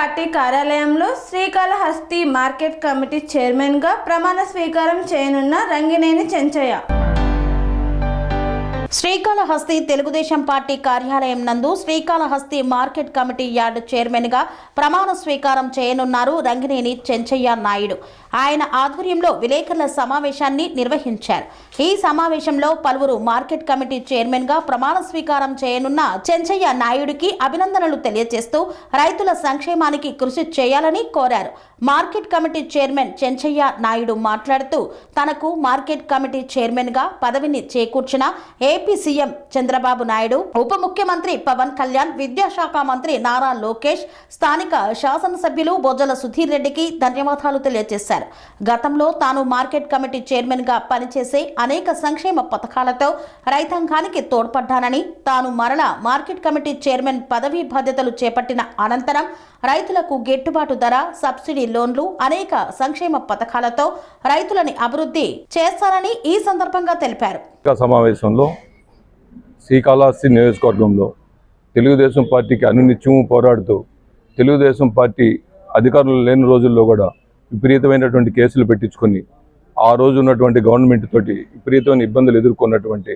Party కార్యాలయంలో Srikalahasti market committee చైర్మన్గా ప్రమాణ స్వీకారం చేయనున్న రంగినేని చెంచయ్య. శ్రీకాళహస్తి తెలుగుదేశం పార్టీ కార్యాలయం నందు శ్రీకాళహస్తి మార్కెట్ కమిటీ యార్డు చైర్మన్గా ప్రమాణ స్వీకారం చేయనున్నారు రంగినేని చెంచయ్య నాయుడు. ఆయన ఆధ్వర్యంలో విలేకరుల సమావేశాన్ని నిర్వహించారు. ఈ సమావేశంలో పలువురు మార్కెట్ కమిటీ చైర్మన్గా ప్రమాణ స్వీకారం చేయనున్న చెంచయ్య నాయుడికి అభినందనలు తెలియజేస్తూ రైతుల సంక్షేమానికి కృషి చేయాలని కోరారు. Market committee chairman Chenchaiah Naidu మాట్లాడుతూ తనకు మార్కెట్ కమిటీ చైర్మన్గా పదవిని చేకూర్చిన ఏ ఏపీ సీఎం చంద్రబాబు నాయుడు ఉప ముఖ్యమంత్రి పవన్ కళ్యాణ్ విద్యాశాఖ మంత్రి నారా లోకేష్ స్థానిక శాసనసభ్యులు బొజ్జల సుధీర్ రెడ్డికి ధన్యవాదాలు తెలియజేశారు. గతంలో తాను మార్కెట్ కమిటీ చైర్మన్గా పనిచేసే అనేక సంక్షేమ పథకాలతో రైతాంగానికి తోడ్పడ్డానని తాను మరలా మార్కెట్ కమిటీ చైర్మన్ పదవీ బాధ్యతలు చేపట్టిన అనంతరం రైతులకు గిట్టుబాటు ధర సబ్సిడీ లోన్లు అనేక సంక్షేమ పథకాలతో రైతులని అభివృద్ధి చేస్తారని ఈ సందర్భంగా తెలిపారు. సమావేశంలో శ్రీకాళహస్తి నియోజకవర్గంలో తెలుగుదేశం పార్టీకి అనునిత్యము పోరాడుతూ తెలుగుదేశం పార్టీ అధికారులు లేని రోజుల్లో కూడా విపరీతమైనటువంటి కేసులు పెట్టించుకొని ఆ రోజు ఉన్నటువంటి గవర్నమెంట్ తోటి విపరీతమైన ఇబ్బందులు ఎదుర్కొన్నటువంటి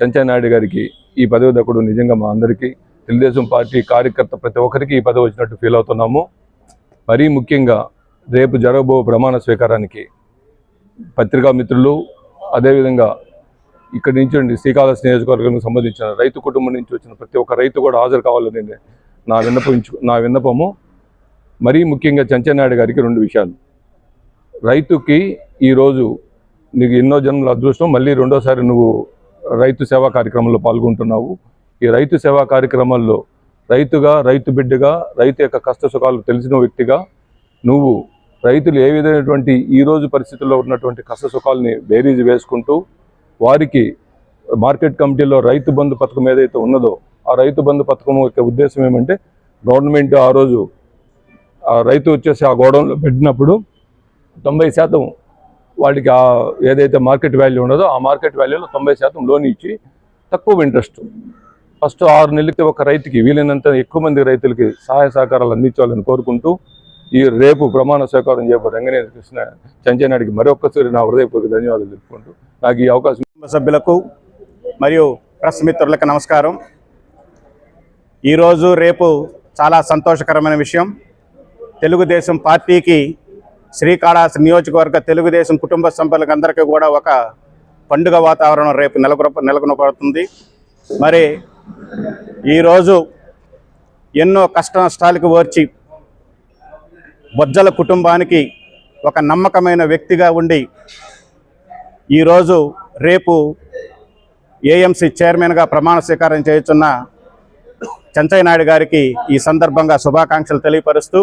చంచానాయుడు గారికి ఈ పదవి దక్కడు నిజంగా మా అందరికీ తెలుగుదేశం పార్టీ కార్యకర్త ప్రతి ఒక్కరికి ఈ పదవి వచ్చినట్టు ఫీల్ అవుతున్నాము. మరీ ముఖ్యంగా రేపు జరగబో ప్రమాణ స్వీకారానికి పత్రికా మిత్రులు అదేవిధంగా ఇక్కడి నుంచి ఉండి శ్రీకాళహస్తి నియోజకవర్గానికి సంబంధించిన రైతు కుటుంబం నుంచి వచ్చిన ప్రతి ఒక్క రైతు కూడా హాజరు కావాలని నా విన్నపించు నా విన్నపము. మరీ ముఖ్యంగా చంచనాయుడు గారికి రెండు విషయాలు. రైతుకి ఈరోజు నీకు ఎన్నో జన్మల అదృష్టం మళ్ళీ రెండోసారి నువ్వు రైతు సేవా కార్యక్రమంలో పాల్గొంటున్నావు. ఈ రైతు సేవా కార్యక్రమాల్లో రైతుగా రైతు బిడ్డగా రైతు యొక్క కష్ట సుఖాలు తెలిసిన వ్యక్తిగా నువ్వు రైతులు ఏ విధమైనటువంటి ఈ రోజు పరిస్థితుల్లో ఉన్నటువంటి కష్ట సుఖాలని బేరీజు వేసుకుంటూ వారికి మార్కెట్ కమిటీలో రైతు బంధు పథకం ఏదైతే ఉన్నదో ఆ రైతు బంధు పథకం యొక్క ఉద్దేశం ఏమంటే గవర్నమెంట్ ఆ రోజు ఆ రైతు వచ్చేసి ఆ గోడౌన్లో పెట్టినప్పుడు తొంభై శాతం వాళ్ళకి ఆ ఏదైతే మార్కెట్ వాల్యూ ఉన్నదో ఆ మార్కెట్ వాల్యూలో తొంభై శాతం లోన్ ఇచ్చి తక్కువ ఇంట్రెస్ట్. ఫస్ట్ ఆరు నెలలకి ఒక రైతుకి వీలైనంత ఎక్కువ మంది రైతులకి సహాయ సహకారాలు అందించాలని కోరుకుంటూ ఈ రేపు ప్రమాణ స్వీకారం చేయబో రంగనేని కృష్ణ చంచనాడికి మరొక్కసారి నా హృదయపూర్వక ధన్యవాదాలు తెలుపుకుంటూ నాకు ఈ అవకాశం కుటుంబ సభ్యులకు మరియు ప్రెస్ మిత్రులకు నమస్కారం. ఈరోజు రేపు చాలా సంతోషకరమైన విషయం. తెలుగుదేశం పార్టీకి శ్రీకాళహస్తి నియోజకవర్గ తెలుగుదేశం కుటుంబ సభ్యులకు అందరికీ కూడా ఒక పండుగ వాతావరణం రేపు నెలకొన నెలకొనబడుతుంది. మరి ఈరోజు ఎన్నో కష్ట నష్టాలకు ఓర్చి బొజ్జల కుటుంబానికి ఒక నమ్మకమైన వ్యక్తిగా ఉండి ఈరోజు రేపు ఏఎంసీ చైర్మన్గా ప్రమాణ స్వీకారం చేస్తున్న చెంచయ్య నాయుడు గారికి ఈ సందర్భంగా శుభాకాంక్షలు తెలియపరుస్తూ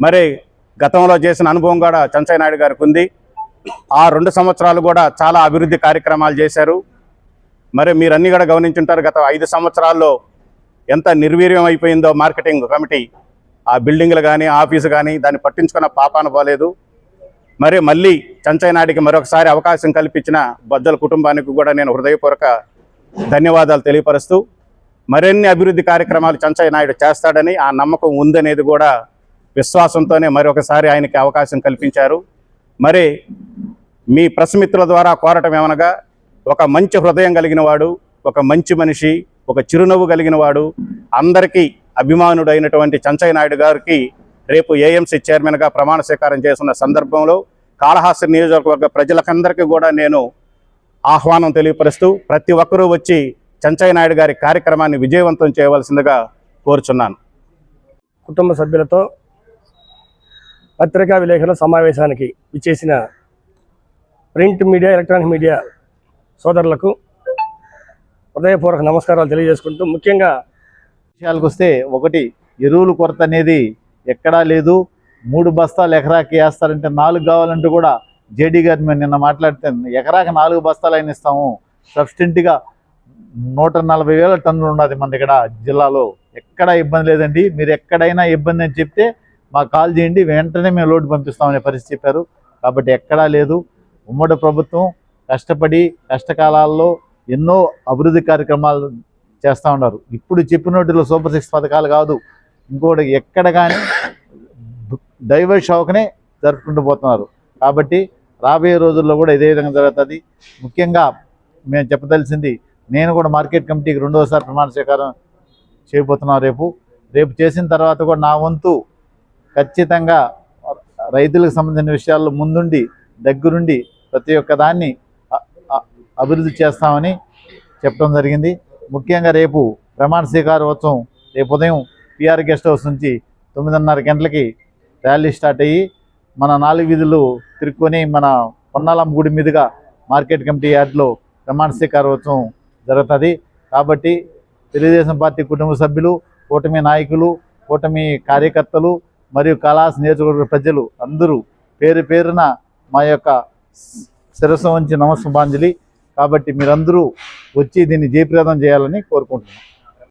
మరి గతంలో చేసిన అనుభవం కూడా చెంచయ్య నాయుడు గారికి ఉంది. ఆ రెండు సంవత్సరాలు కూడా చాలా అభివృద్ధి కార్యక్రమాలు చేశారు. మరి మీరు అన్ని కూడా గమనించుంటారు గత ఐదు సంవత్సరాల్లో ఎంత నిర్వీర్యం అయిపోయిందో మార్కెటింగ్ కమిటీ ఆ బిల్డింగ్లు కానీ ఆఫీసు కానీ దాన్ని పట్టించుకున్న పాపాన పోలేదు. మరి మళ్ళీ చంచయ్య నాయుడికి మరొకసారి అవకాశం కల్పించిన బద్దల కుటుంబానికి కూడా నేను హృదయపూర్వక ధన్యవాదాలు తెలియపరుస్తూ మరిన్ని అభివృద్ధి కార్యక్రమాలు చంచయ్య నాయుడు చేస్తాడని ఆ నమ్మకం ఉందనేది కూడా విశ్వాసంతోనే మరొకసారి ఆయనకి అవకాశం కల్పించారు. మరి మీ ప్రశ్మిత్రుల ద్వారా కోరటం ఏమనగా ఒక మంచి హృదయం కలిగిన వాడు ఒక మంచి మనిషి ఒక చిరునవ్వు కలిగిన వాడు అందరికీ అభిమానుడైనటువంటి చంచయ్య నాయుడు గారికి రేపు ఏఎంసీ చైర్మన్గా ప్రమాణ స్వీకారం చేస్తున్న సందర్భంలో కాళహాస్తి నియోజకవర్గ ప్రజలకందరికీ కూడా నేను ఆహ్వానం తెలియపరుస్తూ ప్రతి ఒక్కరూ వచ్చి చంచయ్య నాయుడు గారి కార్యక్రమాన్ని విజయవంతం చేయవలసిందిగా కోరుచున్నాను. కుటుంబ సభ్యులతో పత్రికా విలేకరుల సమావేశానికి ఇచ్చేసిన ప్రింట్ మీడియా ఎలక్ట్రానిక్ మీడియా సోదరులకు హృదయపూర్వక నమస్కారాలు తెలియజేసుకుంటూ ముఖ్యంగా విషయాలకు వస్తే ఒకటి ఎరువుల కొరత అనేది ఎక్కడా లేదు. మూడు బస్తాలు ఎకరాకి వేస్తారంటే నాలుగు కావాలంటే కూడా జేడీ గారు మేము నిన్న మాట్లాడితే ఎకరాకి నాలుగు బస్తాలు అయిన ఇస్తాము. సబ్స్టెంట్గా నూట నలభై వేల టన్నులు ఉన్నది మన దగ్గర జిల్లాలో. ఎక్కడా ఇబ్బంది లేదండి. మీరు ఎక్కడైనా ఇబ్బంది అని చెప్తే మాకు కాల్ చేయండి. వెంటనే మేము లోడ్ పంపిస్తామనే పరిస్థితి చెప్పారు. కాబట్టి ఎక్కడా లేదు. ఉమ్మడి ప్రభుత్వం కష్టపడి కష్టకాలాల్లో ఎన్నో అభివృద్ధి కార్యక్రమాలు చేస్తూ ఉన్నారు. ఇప్పుడు చెప్పినట్టులో సూపర్ సిక్స్ పథకాలు కాదు. ఇంకోటి ఎక్కడ కానీ దైవ షోకనే జరుపుకుంటూ పోతున్నారు. కాబట్టి రాబోయే రోజుల్లో కూడా ఇదే విధంగా జరుగుతుంది. ముఖ్యంగా మేము చెప్పదలిసింది నేను కూడా మార్కెట్ కమిటీకి రెండోసారి ప్రమాణ స్వీకారం చేయబోతున్నాను రేపు. రేపు చేసిన తర్వాత కూడా నా వంతు ఖచ్చితంగా రైతులకు సంబంధించిన విషయాల్లో ముందుండి దగ్గరుండి ప్రతి ఒక్క దాన్ని అభివృద్ధి చేస్తామని చెప్పడం జరిగింది. ముఖ్యంగా రేపు ప్రమాణ స్వీకారోత్సవం రేపు ఉదయం పిఆర్ గెస్ట్ హౌస్ నుంచి తొమ్మిదిన్నర గంటలకి ర్యాలీ స్టార్ట్ అయ్యి మన నాలుగు వీధులు తిరుక్కొని మన పొన్నాలమ్మ గుడి మీదుగా మార్కెట్ కమిటీ యార్డ్లో ప్రమాణ స్వీకారోత్సవం జరుగుతుంది. కాబట్టి తెలుగుదేశం పార్టీ కుటుంబ సభ్యులు కూటమి నాయకులు కూటమి కార్యకర్తలు మరియు కళాస్ నియోజకవర్గ ప్రజలు అందరూ పేరు పేరున మా యొక్క శిరస్సు వంచి నమస్సుమాంజలి కాబట్టి మీరందరూ వచ్చి దీన్ని జయప్రదం చేయాలని కోరుకుంటున్నాను